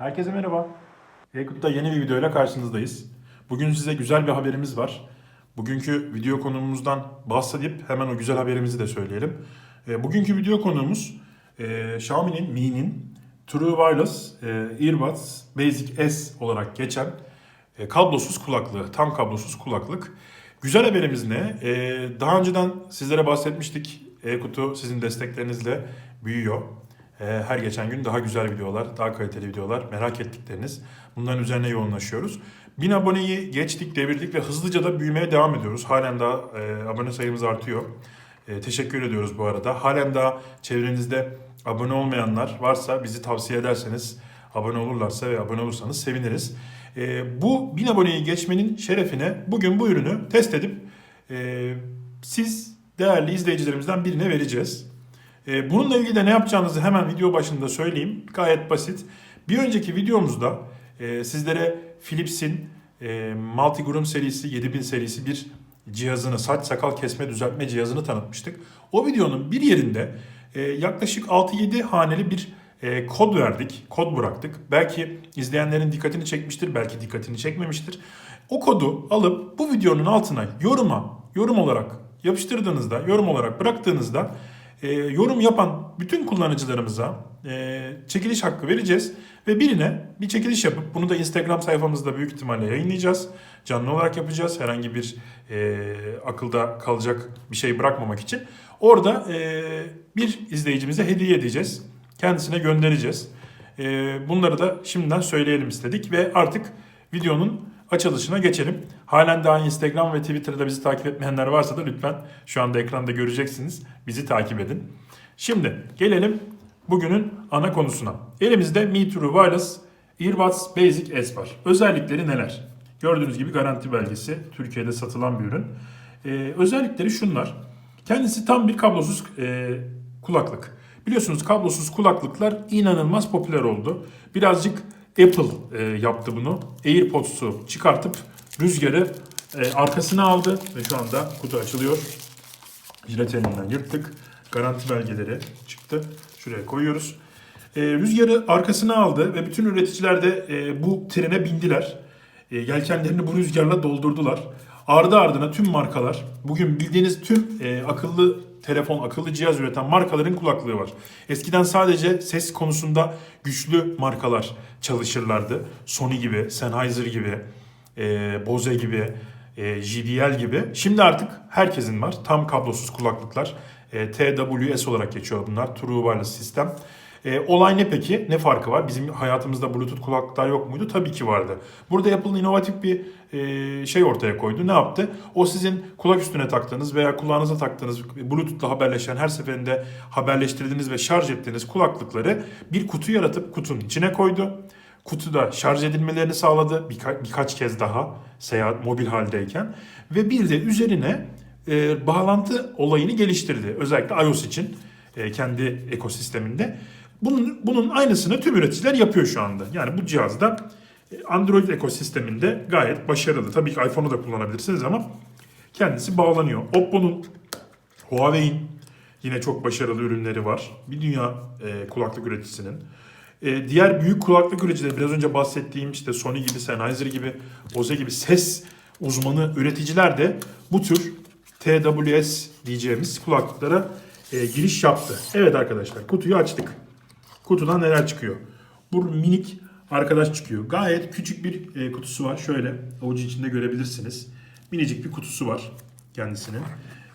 Herkese merhaba. Aykut'ta yeni bir videoyla karşınızdayız. Bugün size güzel bir haberimiz var. Bugünkü video konuğumuzdan bahsedip hemen o güzel haberimizi de söyleyelim. E, bugünkü video konuğumuz e, Xiaomi'nin Mi'nin True Wireless e, Earbuds Basic S olarak geçen kablosuz kulaklığı, tam kablosuz kulaklık. Güzel haberimiz ne? Daha önceden sizlere bahsetmiştik. E-Kutu sizin desteklerinizle büyüyor. E, her geçen gün daha güzel videolar, daha kaliteli videolar, merak ettikleriniz. Bunların üzerine yoğunlaşıyoruz. 1000 aboneyi geçtik, devirdik ve hızlıca da büyümeye devam ediyoruz. Halen daha e, abone sayımız artıyor. E, teşekkür ediyoruz bu arada. Halen daha çevrenizde abone olmayanlar varsa bizi tavsiye ederseniz, abone olurlarsa ve abone olursanız seviniriz. E, bu 1000 aboneyi geçmenin şerefine bugün bu ürünü test edip siz değerli izleyicilerimizden birine vereceğiz. E, bununla ilgili de ne yapacağınızı hemen video başında söyleyeyim. Gayet basit. Bir önceki videomuzda e, sizlere Philips'in e, Multigroom serisi 7000 serisi bir cihazını, saç sakal kesme düzeltme cihazını tanıtmıştık. O videonun bir yerinde e, yaklaşık 6-7 haneli bir kod verdik, kod bıraktık. Belki izleyenlerin dikkatini çekmiştir, belki dikkatini çekmemiştir. O kodu alıp bu videonun altına yoruma, yorum olarak yapıştırdığınızda, yorum olarak bıraktığınızda e, yorum yapan bütün kullanıcılarımıza e, çekiliş hakkı vereceğiz. Ve birine bir çekiliş yapıp bunu da Instagram sayfamızda büyük ihtimalle yayınlayacağız. Canlı olarak yapacağız. Herhangi bir e, akılda kalacak bir şey bırakmamak için. Orada e, bir izleyicimize hediye edeceğiz. Kendisine göndereceğiz. E, bunları da şimdiden söyleyelim istedik ve artık videonun açılışına geçelim. Halen daha Instagram ve Twitter'da bizi takip etmeyenler varsa da lütfen şu anda ekranda göreceksiniz. Bizi takip edin. Şimdi gelelim bugünün ana konusuna. Elimizde Mi Wireless Earbuds Basic S var. Özellikleri neler? Gördüğünüz gibi garanti belgesi. Türkiye'de satılan bir ürün. Ee, özellikleri şunlar. Kendisi tam bir kablosuz e, kulaklık. Biliyorsunuz kablosuz kulaklıklar inanılmaz popüler oldu. Birazcık Apple e, yaptı bunu. AirPods'u çıkartıp rüzgarı e, arkasına aldı ve şu anda kutu açılıyor. Jileteninden yırttık. Garanti belgeleri çıktı. Şuraya koyuyoruz. E, rüzgarı arkasına aldı ve bütün üreticiler de e, bu trene bindiler. E, yelkenlerini bu rüzgarla doldurdular. Ardı ardına tüm markalar, bugün bildiğiniz tüm e, akıllı telefon, akıllı cihaz üreten markaların kulaklığı var. Eskiden sadece ses konusunda güçlü markalar çalışırlardı. Sony gibi, Sennheiser gibi, e, Bose gibi, e, JBL gibi. Şimdi artık herkesin var. Tam kablosuz kulaklıklar. E, TWS olarak geçiyor bunlar. True Wireless sistem. E, olay ne peki? Ne farkı var? Bizim hayatımızda Bluetooth kulaklıklar yok muydu? Tabii ki vardı. Burada Apple inovatif bir e, şey ortaya koydu. Ne yaptı? O sizin kulak üstüne taktığınız veya kulağınıza taktığınız Bluetooth'la haberleşen her seferinde haberleştirdiğiniz ve şarj ettiğiniz kulaklıkları bir kutu yaratıp kutunun içine koydu. Kutuda şarj edilmelerini sağladı birka- birkaç kez daha seyahat mobil haldeyken ve bir de üzerine e, bağlantı olayını geliştirdi. Özellikle iOS için e, kendi ekosisteminde. Bunun, bunun aynısını tüm üreticiler yapıyor şu anda. Yani bu cihazda e, Android ekosisteminde gayet başarılı. Tabii ki iPhone'u da kullanabilirsiniz ama kendisi bağlanıyor. Oppo'nun, Huawei'in yine çok başarılı ürünleri var. Bir dünya e, kulaklık üreticisinin. E, diğer büyük kulaklık üreticileri biraz önce bahsettiğim işte Sony gibi, Sennheiser gibi, Bose gibi ses uzmanı üreticiler de bu tür TWS diyeceğimiz kulaklıklara e, giriş yaptı. Evet arkadaşlar kutuyu açtık. Kutudan neler çıkıyor? Bu minik arkadaş çıkıyor. Gayet küçük bir e, kutusu var. Şöyle avucu içinde görebilirsiniz. Minicik bir kutusu var kendisinin.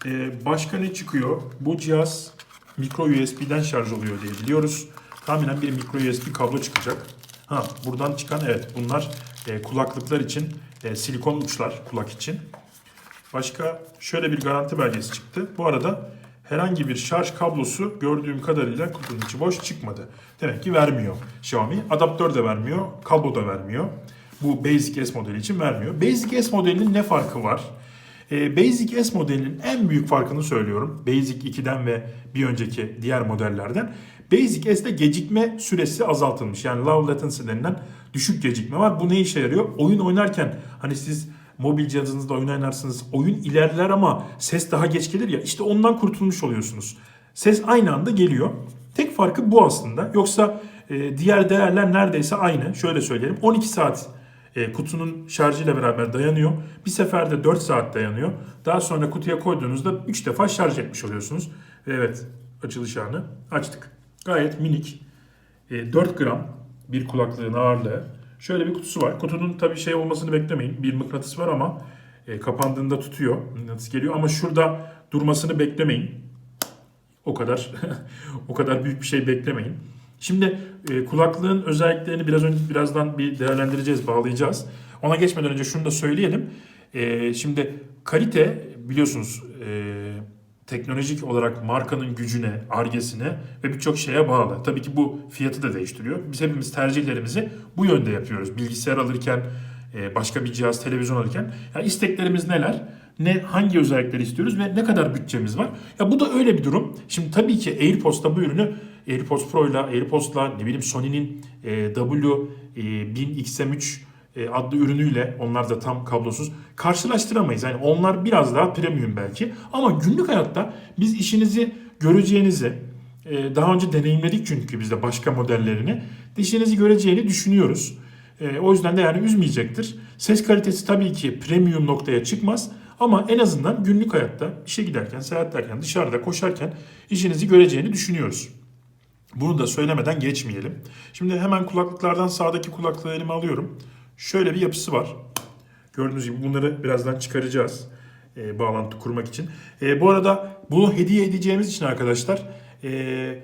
E, başka ne çıkıyor? Bu cihaz micro USB'den şarj oluyor diye biliyoruz. Tahminen bir micro USB kablo çıkacak. Ha buradan çıkan evet bunlar e, kulaklıklar için e, silikon uçlar kulak için. Başka şöyle bir garanti belgesi çıktı. Bu arada herhangi bir şarj kablosu gördüğüm kadarıyla kutunun içi boş çıkmadı. Demek ki vermiyor Xiaomi. Adaptör de vermiyor, kablo da vermiyor. Bu Basic S modeli için vermiyor. Basic S modelinin ne farkı var? Ee, Basic S modelinin en büyük farkını söylüyorum. Basic 2'den ve bir önceki diğer modellerden. Basic S'de gecikme süresi azaltılmış. Yani low latency denilen düşük gecikme var. Bu ne işe yarıyor? Oyun oynarken hani siz mobil cihazınızda oyun oynarsınız. Oyun ilerler ama ses daha geç gelir ya. İşte ondan kurtulmuş oluyorsunuz. Ses aynı anda geliyor. Tek farkı bu aslında. Yoksa e, diğer değerler neredeyse aynı. Şöyle söyleyelim 12 saat e, kutunun şarjıyla beraber dayanıyor. Bir seferde 4 saat dayanıyor. Daha sonra kutuya koyduğunuzda 3 defa şarj etmiş oluyorsunuz. Evet açılış anı açtık. Gayet minik. E, 4 gram bir kulaklığın ağırlığı. Şöyle bir kutusu var. Kutunun tabii şey olmasını beklemeyin. Bir mıknatıs var ama e, kapandığında tutuyor. Mıknatıs geliyor ama şurada durmasını beklemeyin. O kadar o kadar büyük bir şey beklemeyin. Şimdi e, kulaklığın özelliklerini biraz önce birazdan bir değerlendireceğiz, bağlayacağız. Ona geçmeden önce şunu da söyleyelim. E, şimdi kalite biliyorsunuz e, teknolojik olarak markanın gücüne, argesine ve birçok şeye bağlı. Tabii ki bu fiyatı da değiştiriyor. Biz hepimiz tercihlerimizi bu yönde yapıyoruz. Bilgisayar alırken, e, başka bir cihaz, televizyon alırken. Yani isteklerimiz neler? Ne hangi özellikleri istiyoruz ve ne kadar bütçemiz var? Ya bu da öyle bir durum. Şimdi tabii ki AirPods'ta bu ürünü AirPods Pro ile AirPods'la ne bileyim Sony'nin e, W1000XM3 e, adlı ürünüyle onlar da tam kablosuz karşılaştıramayız. Yani onlar biraz daha premium belki ama günlük hayatta biz işinizi göreceğinizi e, daha önce deneyimledik çünkü biz de başka modellerini işinizi göreceğini düşünüyoruz. E, o yüzden de yani üzmeyecektir. Ses kalitesi tabii ki premium noktaya çıkmaz ama en azından günlük hayatta işe giderken, seyahatlerken, dışarıda koşarken işinizi göreceğini düşünüyoruz. Bunu da söylemeden geçmeyelim. Şimdi hemen kulaklıklardan sağdaki kulaklığı elime alıyorum. Şöyle bir yapısı var. Gördüğünüz gibi bunları birazdan çıkaracağız. e, bağlantı kurmak için. E, bu arada bunu hediye edeceğimiz için arkadaşlar e,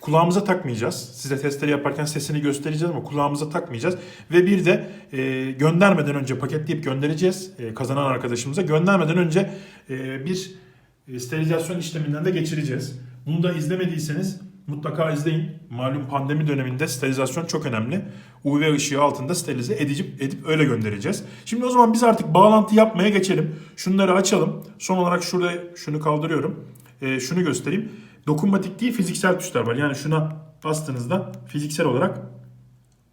kulağımıza takmayacağız. Size testleri yaparken sesini göstereceğiz ama kulağımıza takmayacağız. Ve bir de e, göndermeden önce paketleyip göndereceğiz e, kazanan arkadaşımıza. Göndermeden önce e, bir sterilizasyon işleminden de geçireceğiz. Bunu da izlemediyseniz mutlaka izleyin. Malum pandemi döneminde sterilizasyon çok önemli. UV ışığı altında sterilize edip, edip öyle göndereceğiz. Şimdi o zaman biz artık bağlantı yapmaya geçelim. Şunları açalım. Son olarak şurada şunu kaldırıyorum. E, şunu göstereyim. Dokunmatik değil fiziksel tuşlar var. Yani şuna bastığınızda fiziksel olarak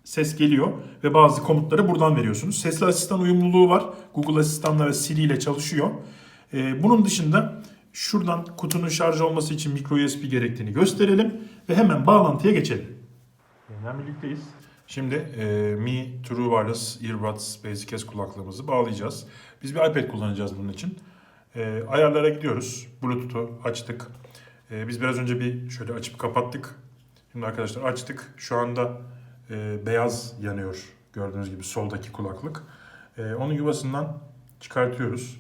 ses geliyor ve bazı komutları buradan veriyorsunuz. Sesli asistan uyumluluğu var. Google Asistan'la ve Siri ile çalışıyor. Ee, bunun dışında şuradan kutunun şarj olması için micro USB gerektiğini gösterelim ve hemen bağlantıya geçelim. Yeniden birlikteyiz. Şimdi e, Mi True Wireless Earbuds Basic S kulaklığımızı bağlayacağız. Biz bir iPad kullanacağız bunun için. E, ayarlara gidiyoruz. Bluetooth'u açtık. E, biz biraz önce bir şöyle açıp kapattık. Şimdi arkadaşlar açtık. Şu anda e, beyaz yanıyor. Gördüğünüz gibi soldaki kulaklık. E, onun yuvasından çıkartıyoruz.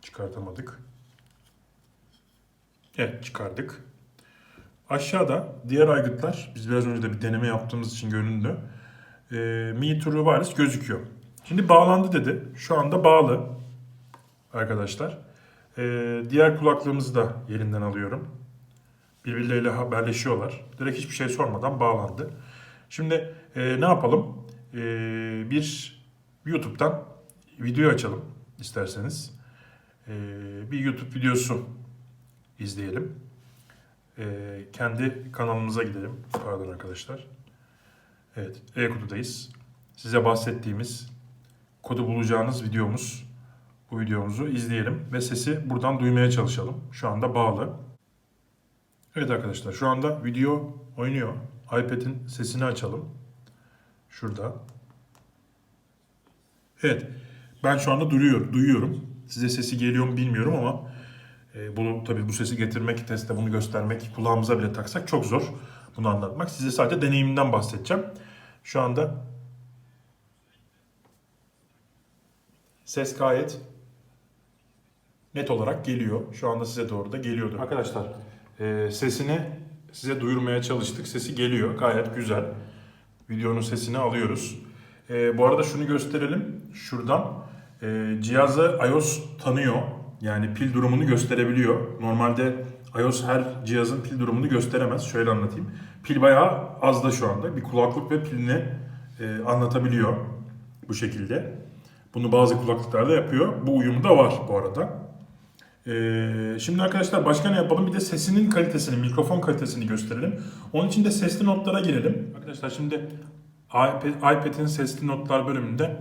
Çıkartamadık. Evet çıkardık. Aşağıda diğer aygıtlar, biz biraz önce de bir deneme yaptığımız için göründü. E, Mi True Wireless gözüküyor. Şimdi bağlandı dedi. Şu anda bağlı arkadaşlar. E, diğer kulaklığımızı da yerinden alıyorum. Birbirleriyle haberleşiyorlar. Direkt hiçbir şey sormadan bağlandı. Şimdi e, ne yapalım? E, bir YouTube'dan video açalım isterseniz. E, bir YouTube videosu izleyelim. E, kendi kanalımıza gidelim. Pardon arkadaşlar. Evet, e-kududayız. Size bahsettiğimiz kodu bulacağınız videomuz. Bu videomuzu izleyelim ve sesi buradan duymaya çalışalım. Şu anda bağlı. Evet arkadaşlar şu anda video oynuyor. iPad'in sesini açalım. Şurada. Evet. Ben şu anda duruyor, duyuyorum. Size sesi geliyor mu bilmiyorum ama bunu tabii bu sesi getirmek, testte bunu göstermek, kulağımıza bile taksak çok zor. Bunu anlatmak. Size sadece deneyimimden bahsedeceğim. Şu anda ses gayet net olarak geliyor. Şu anda size doğru da geliyordu. Arkadaşlar e, sesini size duyurmaya çalıştık. Sesi geliyor. Gayet güzel. Videonun sesini alıyoruz. E, bu arada şunu gösterelim. Şuradan e, cihazı iOS tanıyor. Yani pil durumunu gösterebiliyor. Normalde iOS her cihazın pil durumunu gösteremez. Şöyle anlatayım. Pil bayağı az da şu anda. Bir kulaklık ve pilini e, anlatabiliyor bu şekilde. Bunu bazı kulaklıklarda yapıyor. Bu uyumu da var bu arada. Ee, şimdi arkadaşlar başka ne yapalım? Bir de sesinin kalitesini, mikrofon kalitesini gösterelim. Onun için de sesli notlara girelim. Arkadaşlar şimdi iPad, iPad'in sesli notlar bölümünde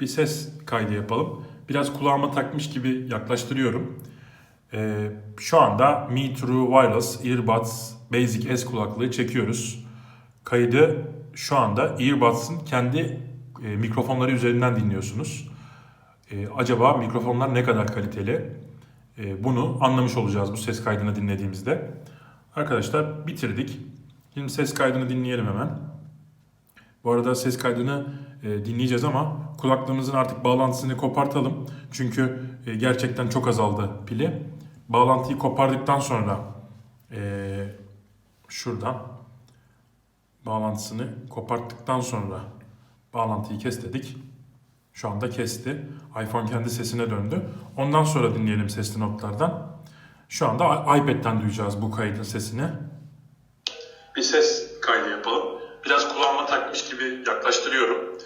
bir ses kaydı yapalım. Biraz kulağıma takmış gibi yaklaştırıyorum. Ee, şu anda Mi True Wireless Earbuds Basic S kulaklığı çekiyoruz. Kaydı şu anda Earbuds'ın kendi e, mikrofonları üzerinden dinliyorsunuz. E, acaba mikrofonlar ne kadar kaliteli? E, bunu anlamış olacağız bu ses kaydını dinlediğimizde. Arkadaşlar bitirdik. Şimdi ses kaydını dinleyelim hemen. Bu arada ses kaydını dinleyeceğiz ama kulaklığımızın artık bağlantısını kopartalım. Çünkü e, gerçekten çok azaldı pili. Bağlantıyı kopardıktan sonra e, şuradan bağlantısını koparttıktan sonra bağlantıyı kes dedik. Şu anda kesti. iPhone kendi sesine döndü. Ondan sonra dinleyelim sesli notlardan. Şu anda iPad'den duyacağız bu kaydın sesini. Bir ses. Biraz kulağıma takmış gibi yaklaştırıyorum.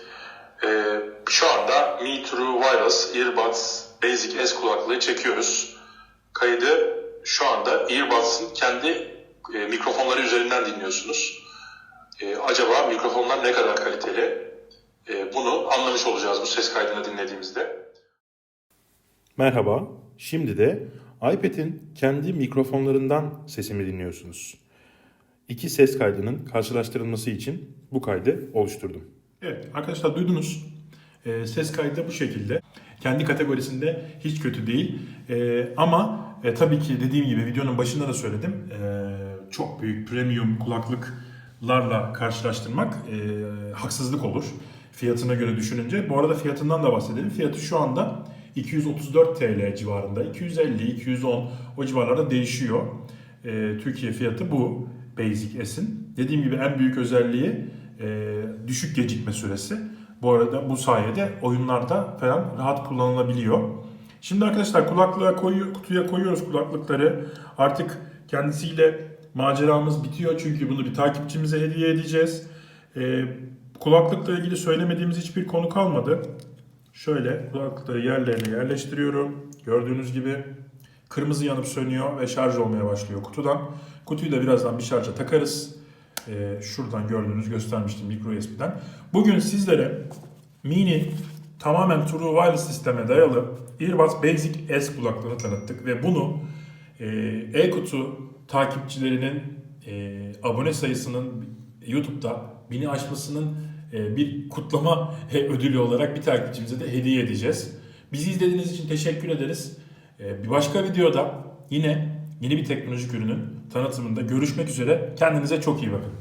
Ee, şu anda Me True Wireless Earbuds Basic S kulaklığı çekiyoruz. Kaydı şu anda Earbuds'ın kendi e, mikrofonları üzerinden dinliyorsunuz. Ee, acaba mikrofonlar ne kadar kaliteli? Ee, bunu anlamış olacağız bu ses kaydını dinlediğimizde. Merhaba. Şimdi de iPad'in kendi mikrofonlarından sesimi dinliyorsunuz. İki ses kaydının karşılaştırılması için bu kaydı oluşturdum. Evet arkadaşlar duydunuz. Ee, ses kaydı da bu şekilde. Kendi kategorisinde hiç kötü değil. Ee, ama e, tabii ki dediğim gibi videonun başında da söyledim. Ee, çok büyük premium kulaklıklarla karşılaştırmak e, haksızlık olur. Fiyatına göre düşününce. Bu arada fiyatından da bahsedelim. Fiyatı şu anda 234 TL civarında. 250, 210 o civarlarda değişiyor. Ee, Türkiye fiyatı bu Basic S'in. Dediğim gibi en büyük özelliği e, düşük gecikme süresi. Bu arada bu sayede oyunlarda falan rahat kullanılabiliyor. Şimdi arkadaşlar kulaklığa koyu, kutuya koyuyoruz kulaklıkları. Artık kendisiyle maceramız bitiyor çünkü bunu bir takipçimize hediye edeceğiz. E, kulaklıkla ilgili söylemediğimiz hiçbir konu kalmadı. Şöyle kulaklıkları yerlerine yerleştiriyorum. Gördüğünüz gibi kırmızı yanıp sönüyor ve şarj olmaya başlıyor kutudan. Kutuyu da birazdan bir şarja takarız. Ee, şuradan gördüğünüz göstermiştim micro USB'den. Bugün sizlere mini tamamen True Wireless sisteme dayalı Earbuds Basic S kulaklığını tanıttık ve bunu e, e-kutu takipçilerinin e, abone sayısının YouTube'da bini aşmasının e, bir kutlama e, ödülü olarak bir takipçimize de hediye edeceğiz. Bizi izlediğiniz için teşekkür ederiz. E, bir başka videoda yine yeni bir teknolojik ürünün tanıtımında görüşmek üzere. Kendinize çok iyi bakın.